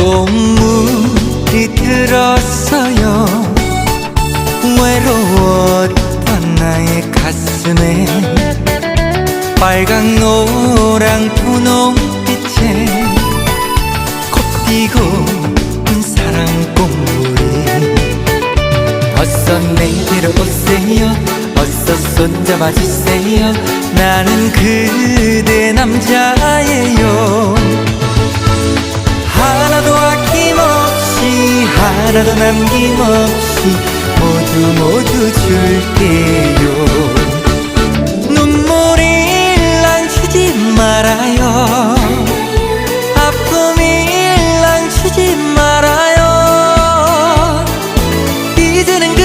꽃물이 들었어요. 외로웠던 나의 가슴에 빨강 노랑 분홍빛에 꽃피고 은 사랑 꽃물이 어서 내게로 오세요. 어서 손잡아 주세요. 나는 그대 남자 하나도 남김없이 모두 모두 줄게요. 눈물이 일랑치지 말아요. 아픔이 일랑치지 말아요. 이제는 그